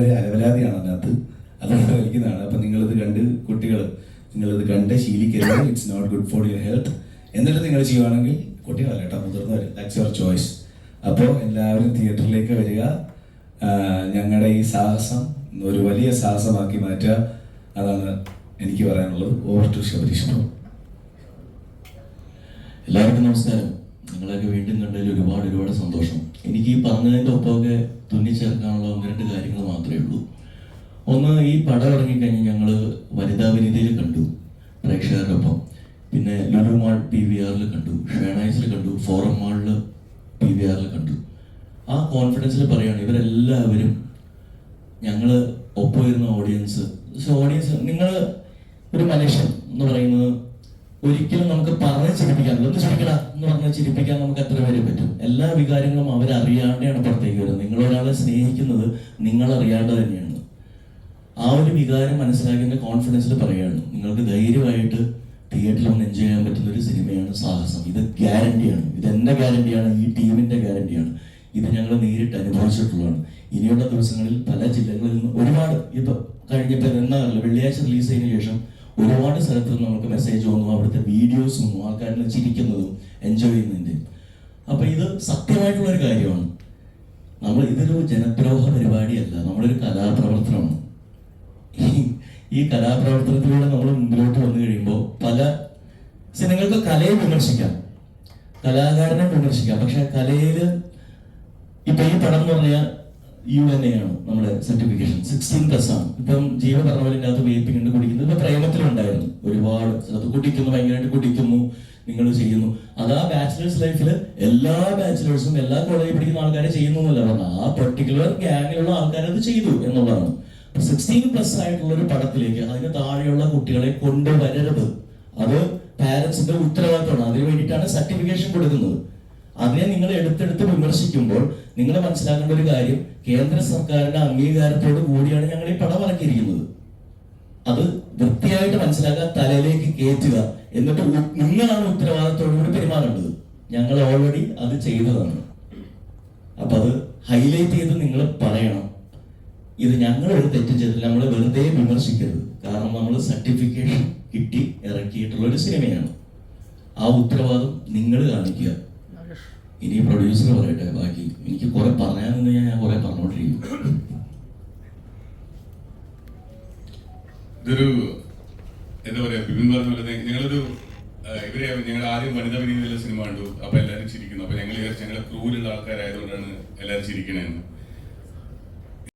ഒരു അലവലാതിയാണ് അതിനകത്ത്. അതുകൊണ്ട് വലിക്കുന്നതാണ് അപ്പം നിങ്ങളിത് കണ്ട് കുട്ടികൾ നിങ്ങളിത് കണ്ട് ശീലിക്കരുത്. It's not good for your health എന്നിട്ട് നിങ്ങൾ ചെയ്യുവാണെങ്കിൽ കുട്ടികളല്ല കേട്ടോ മുതിർന്നവർ ദാറ്റ്സ് യുവർ ചോയ്സ് അപ്പോൾ എല്ലാവരും തിയേറ്ററിലേക്ക് വരിക. ഞങ്ങളുടെ ഈ സാഹസം ഒരു വലിയ സാഹസമാക്കി മാറ്റുക. അതാണ് എനിക്ക് പറയാനുള്ളത്. ഓവർ ടു ശബരീഷ്ണു എല്ലാവർക്കും നമസ്കാരം. നിങ്ങളെയൊക്കെ വീണ്ടും കണ്ടതിൽ ഒരുപാട് ഒരുപാട് സന്തോഷം. എനിക്ക് ഈ പറഞ്ഞതിന്റെ ഒപ്പമൊക്കെ തുന്നിച്ചേർക്കാനുള്ള ഒന്ന് ഈ പടം ഇറങ്ങിക്കഴിഞ്ഞ് ഞങ്ങൾ വനിതാ വിനിതയിൽ കണ്ടു പ്രേക്ഷകരോടൊപ്പം. പിന്നെ ലുലു മാൾ പി വി ആറിൽ കണ്ടു ഷേണൈസിൽ കണ്ടു ഫോറം മാളിൽ പി വി ആറിൽ കണ്ടു. ആ കോൺഫിഡൻസിൽ പറയുകയാണ് ഇവരെല്ലാവരും ഞങ്ങൾ ഒപ്പം വരുന്ന ഓഡിയൻസ്. സോ ഓഡിയൻസ് നിങ്ങൾ ഒരു മനുഷ്യൻ എന്ന് പറയുന്നത് ഒരിക്കലും നമുക്ക് പറഞ്ഞ് ചിരിപ്പിക്കാൻ ഒന്ന് ചിരിക്കടാ എന്ന് പറഞ്ഞ് ചിരിപ്പിക്കാൻ നമുക്ക് എത്ര പേരെ പറ്റും? എല്ലാ വികാരങ്ങളും അവരറിയാണ്ടാണ് പുറത്തേക്ക് വരുന്നത്. നിങ്ങൾ ഒരാളെ സ്നേഹിക്കുന്നത് നിങ്ങൾ അറിയാണ്ട് തന്നെയാണ്. ആ ഒരു വികാരം മനസ്സിലാക്കിയ കോൺഫിഡൻസിൽ പറയുകയാണ്. നിങ്ങൾക്ക് ധൈര്യമായിട്ട് തിയേറ്ററിൽ വന്ന് എൻജോയ് ചെയ്യാൻ പറ്റുന്ന ഒരു സിനിമയാണ് സാഹസം. ഇത് ഗ്യാരണ്ടിയാണ് ഇത് എന്റെ ഗ്യാരണ്ടിയാണ് ഈ ടീമിന്റെ ഗ്യാരണ്ടിയാണ് ഇത് ഞങ്ങൾ നേരിട്ട് അനുഭവിച്ചിട്ടുള്ളതാണ്. ഇനിയുള്ള ദിവസങ്ങളിൽ പല ജില്ലകളിൽ നിന്ന് ഒരുപാട് ഇപ്പൊ കഴിഞ്ഞപ്പോൾ എന്നാ വെള്ളിയാഴ്ച റിലീസ് ചെയ്തതിനു ശേഷം ഒരുപാട് സ്ഥലത്ത് നിന്ന് നമുക്ക് മെസ്സേജ് വന്നു. അവിടുത്തെ വീഡിയോസും ആൾക്കാരിൽ ചിരിക്കുന്നതും എൻജോയ് ചെയ്യുന്നതിന്റെ അപ്പൊ ഇത് സത്യമായിട്ടുള്ള ഒരു കാര്യമാണ്. നമ്മൾ ഇതൊരു ജനദ്രോഹ പരിപാടിയല്ല. നമ്മളൊരു ഈ- കലാപ്രവർത്തനത്തിലൂടെ നമ്മൾ മുമ്പിലോട്ട് വന്നു കഴിയുമ്പോൾ പല നിങ്ങൾക്ക് കലയെ വിമർശിക്കാം. കലാകാരനെ വിമർശിക്കാം. പക്ഷെ കലയിൽ ഇപ്പൊ ഈ പടം എന്ന് പറഞ്ഞാൽ യു എൻ എ ആണ് നമ്മുടെ സർട്ടിഫിക്കേഷൻ സിക്സ്റ്റീൻ പ്ലസ് ആണ്. ഇപ്പം ജീവ പറഞ്ഞ പോലെ ഇതിനകത്ത് വേപ്പിംഗ് ഉണ്ട് കുടിക്കുന്നത് ഇപ്പൊ പ്രേമത്തിലുണ്ടായിരുന്നു. ഒരുപാട് അത് കുടിക്കുന്നു ഭയങ്കരമായിട്ട് കുടിക്കുന്നു നിങ്ങൾ ചെയ്യുന്നു. അത് ആ ബാച്ചിലേഴ്സ് ലൈഫിൽ എല്ലാ ബാച്ചിലേഴ്സും എല്ലാ കോളേജിൽ പഠിക്കുന്ന ആൾക്കാരെ ചെയ്യുന്നു എന്നല്ല പറഞ്ഞത്. ആ പെർട്ടിക്കുലർ ഗ്യാങ്ങിലുള്ള ആൾക്കാരത് ചെയ്തു എന്നുള്ളതാണ്. സിക്സ്റ്റീൻ പ്ലസ് ആയിട്ടുള്ള ഒരു പടത്തിലേക്ക് അതിന് താഴെയുള്ള കുട്ടികളെ കൊണ്ടുവരരുത്. അത് പാരന്റ്സിന്റെ ഉത്തരവാദിത്തമാണ്. അതിന് വേണ്ടിയിട്ടാണ് സർട്ടിഫിക്കേഷൻ കൊടുക്കുന്നത്. അതിനെ നിങ്ങൾ എടുത്തെടുത്ത് വിമർശിക്കുമ്പോൾ നിങ്ങൾ മനസ്സിലാക്കേണ്ട ഒരു കാര്യം കേന്ദ്ര സർക്കാരിന്റെ അംഗീകാരത്തോട് കൂടിയാണ് ഞങ്ങൾ ഈ പടം ഇറക്കിയിരിക്കുന്നത്. അത് വൃത്തിയായിട്ട് മനസ്സിലാക്കുക തലയിലേക്ക് കയറ്റുക എന്നിട്ട് നിങ്ങളാണ് ഉത്തരവാദിത്തോടു കൂടി പെരുമാറേണ്ടത്. ഞങ്ങൾ ഓൾറെഡി അത് ചെയ്തതാണ്. അപ്പൊ അത് ഹൈലൈറ്റ് ചെയ്ത് നിങ്ങൾ പറയണം. ഇത് ഞങ്ങൾ ഒരു തെറ്റ് ചെയ്തില്ല നമ്മൾ വെറുതെ വിമർശിക്കരുത്. കാരണം നമ്മൾ സർട്ടിഫിക്കേഷൻ കിട്ടി ഇറക്കിയിട്ടുള്ള ഒരു സിനിമയാണ്. ആ ഉത്തരവാദം നിങ്ങൾ കാണിക്കുക. ഇനി പ്രൊഡ്യൂസർ പറയട്ടെ ബാക്കി എനിക്ക് കുറെ പറയാൻ ഞാൻ ഞാൻ കുറെ പറഞ്ഞോണ്ടിരിക്കും ഇതൊരു എന്താ പറയാ ബിബിൻ പറഞ്ഞ ഞങ്ങളൊരു ഇവരെ ഞങ്ങൾ ആദ്യം വനിതാ വിനീതിയിലെ സിനിമ കണ്ടു. അപ്പൊ എല്ലാരും ചിരിക്കുന്നു. അപ്പൊ ഞങ്ങൾ ഞങ്ങളെ ക്രൂലുള്ള ആൾക്കാരായതുകൊണ്ടാണ് എല്ലാരും ചിരിക്കണേന്ന്.